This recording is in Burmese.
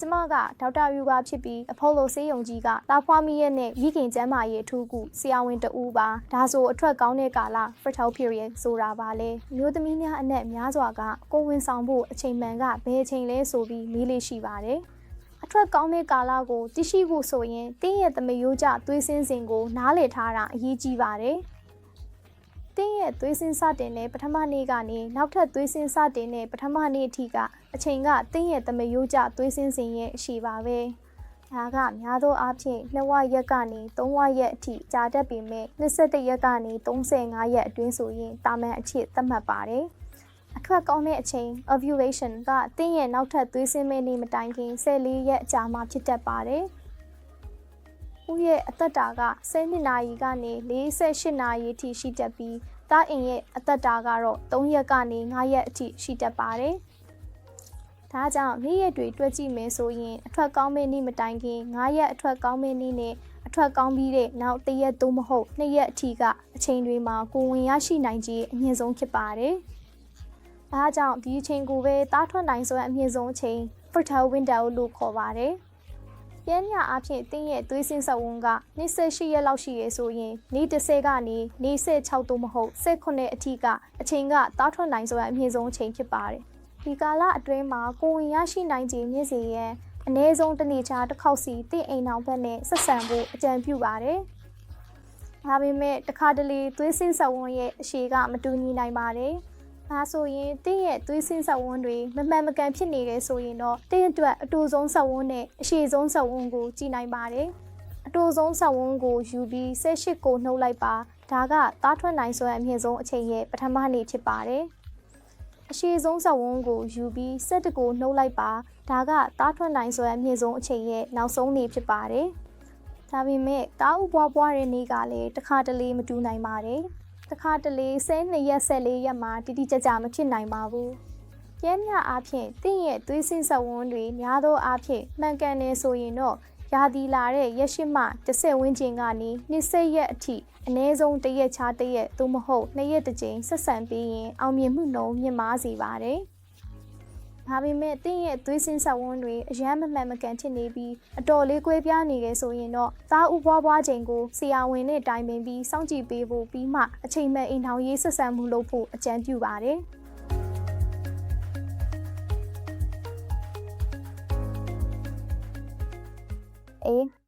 ကျမကဒေါက်တာယူပါဖြစ်ပြီးအဖိုးလိုဆေးရုံကြီးကတာဖွားမီရဲ့နဲ့မိခင်ကျန်းမာရေးအထူးကုဆရာဝန်တဦးပါဒါဆိုအထွက်ကောင်းတဲ့ကာလ fertile period ဆိုတာပါလေမျိုးသမီးများအနက်များစွာကကိုယ်ဝန်ဆောင်ဖို့အချိန်မှန်ကဘယ်အချိန်လဲဆိုပြီးမေးလေးရှိပါတယ်အထွက်ကောင်းတဲ့ကာလကိုသိရှိဖို့ဆိုရင်တင်းရဲ့သမယိုးကျသွေးစင်းစဉ်ကိုနားလည်ထားတာအရေးကြီးပါတယ်။ တင်းရဲ့သွေးစင်းစတင်တဲ့ပထမနေ့ကနေနောက်ထပ်သွေးစင်းစတင်တဲ့ပထမနေ့အထိကအချိန်ကတင်းရဲ့သမယိုးကျသွေးစင်းစဉ်ရဲ့အရှိပါပဲ။ဒါကများသောအားဖြင့်2ဝရက်ကနေ3ဝရက်အထိကြာတတ်ပေမဲ့21ရက်ကနေ35ရက်အတွင်းဆိုရင်တာမန်အဖြစ်သတ်မှတ်ပါတယ်။အထွက်ကောင်းတဲ့အချိန် ovulation ကတင်းရဲ့နောက်ထပ်သွေးစင်းမဲ့နေမတိုင်ခင်14ရက်အကြာမှဖြစ်တတ်ပါတယ်။ ဦးရဲ့အသက်တာက12နာရီကနေ48နာရီအထိရှိတတ်ပြီးသားအိမ်ရဲ့အသက်တာကတော့3ရက်ကနေ9ရက်အထိရှိတတ်ပါတယ်။ဒါကြောင့်နေ့ရက်တွေတွက်ကြည့်မယ်ဆိုရင်အထွက်ကောင်းမဲ့နေ့မတိုင်ခင်9ရက်အထွက်ကောင်းမဲ့နေ့နဲ့အထွက်ကောင်းပြီးတဲ့နောက်1ရက်သို့မဟုတ်2ရက်အထိကအချိန်တွေမှာကိုယ်ဝင်ရရှိနိုင်ခြင်းအမြင့်ဆုံးဖြစ်ပါတယ်။ဒါကြောင့်ဒီအချိန်ကိုပဲတားထွက်နိုင်စွမ်းအမြင့်ဆုံးအချိန် fertile window လို့ခေါ်ပါတယ်။ ပြင်းညအဖြစ်တင်းရဲ့သွေးစင်းဆက်ဝန်းက28ရက်လောက်ရှိရဆိုရင်နေ့30ကနေနေ့16သို့မဟုတ်18အထိကအချိန်ကတားထွက်နိုင်စွမ်းအမြင့်ဆုံးအချိန်ဖြစ်ပါတယ်။ဒီကာလအတွင်းမှာကိုယ်ဝင်ရရှိနိုင်ခြင်းမြင့်စေရန်အနည်းဆုံးတစ်နေ့ချာတစ်ခေါက်စီတင့်အိမ်အောင်ဘက်နဲ့ဆက်ဆံဖို့အကြံပြုပါတယ်။ဒါပေမဲ့တစ်ခါတလေသွေးစင်းဆက်ဝန်းရဲ့အရှိကမတူညီနိုင်ပါတယ်။ ဒါဆိုရင်တင်းရဲ့သွေးစင်းဆက်ဝန်းတွေမမှန်မကန်ဖြစ်နေတယ်ဆိုရင်တော့တင်းအတွက်အတူဆုံးဆက်ဝန်းနဲ့အရှိဆုံးဆက်ဝန်းကိုကြည်နိုင်ပါတယ်။အတူဆုံးဆက်ဝန်းကိုယူပြီး18ကိုနှုတ်လိုက်ပါဒါကသားထွက်နိုင်စွမ်းအမြင့်ဆုံးအချိန်ရဲ့ပထမနေ့ဖြစ်ပါတယ်။အရှိဆုံးဆက်ဝန်းကိုယူပြီး17ကိုနှုတ်လိုက်ပါဒါကသားထွက်နိုင်စွမ်းအမြင့်ဆုံးအချိန်ရဲ့နောက်ဆုံးနေ့ဖြစ်ပါတယ်။ဒါပေမဲ့တားဥပွားပွားတဲ့နေ့ကလည်းတစ်ခါတလေမတူနိုင်ပါတယ်။ တခါတလေဆဲ2ရက်14ရက်မှာတိတိကျကျမဖြစ်နိုင်ပါဘူး။ကျန်းမြအားဖြင့်တင့်ရဲ့သွေးစင်းဆက်ဝန်းတွေများသောအားဖြင့်မှန်ကန်နေဆိုရင်တော့ရာသီလာတဲ့ရက်ရှိမှ10ဝန်းကျင်ကနေ20ရက်အထိအနည်းဆုံးတစ်ရက်ခြားတစ်ရက်သို့မဟုတ်နှစ်ရက်တစ်ကြိမ်ဆက်ဆံပြီးရင်အောင်မြင်မှုနှုန်းမြင့်မားစေပါတယ်။ ဒါပေမဲ့တင့်ရဲ့သွေးစင်းဆက်ဝန်းတွေအယမ်းမမှန်မကန်ဖြစ်နေပြီးအတော်လေးကွဲပြားနေတယ်ဆိုရင်တော့သားဥပွားပွားချိန်ကိုဆရာဝန်နဲ့တိုင်ပင်ပြီးစောင့်ကြည့်ပေးဖို့ပြီးမှအချိန်မဲ့အိမ်ထောင်ရေးဆက်ဆံမှုလုပ်ဖို့အကြံပြုပါတယ်။အေး